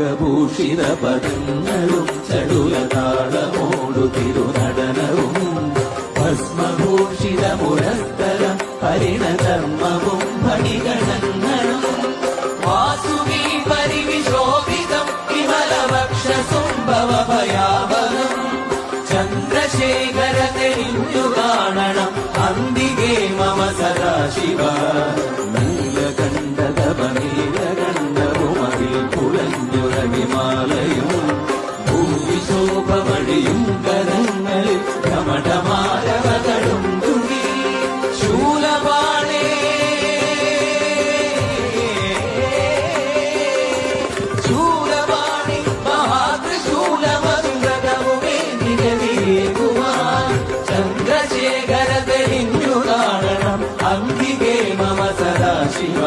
നാഗഭൂഷിത പദങ്ങളും ചടുല താളമോടു തിരുനടനവും. ഭസ്മഭൂഷിത മുരസ്തരം പരിണധർമ്മവും ഫണിഗണങ്ങളും വാസുകി പരിവിശോഭിതം വിമലവക്ഷസുംഭവ ഭയാവനം ചന്ദ്രശേഖര തെളിഞ്ഞു കാണണം അന്തികേ മമ സദാശിവ. കുളഞ്ഞുറകിമാലയും ഭൂവിശോഭമണിയും കരങ്ങളിൽ ഭ്രമടമാലവകളും തുണി ശൂലപാണേ ശൂലപാണി മഹാത്രിശൂലമന്ത്രകവുമേ നിലവിലേക്കുവാൻ ചന്ദ്രശേഖര തെളിഞ്ഞു കാണണം മമ സദാശിവ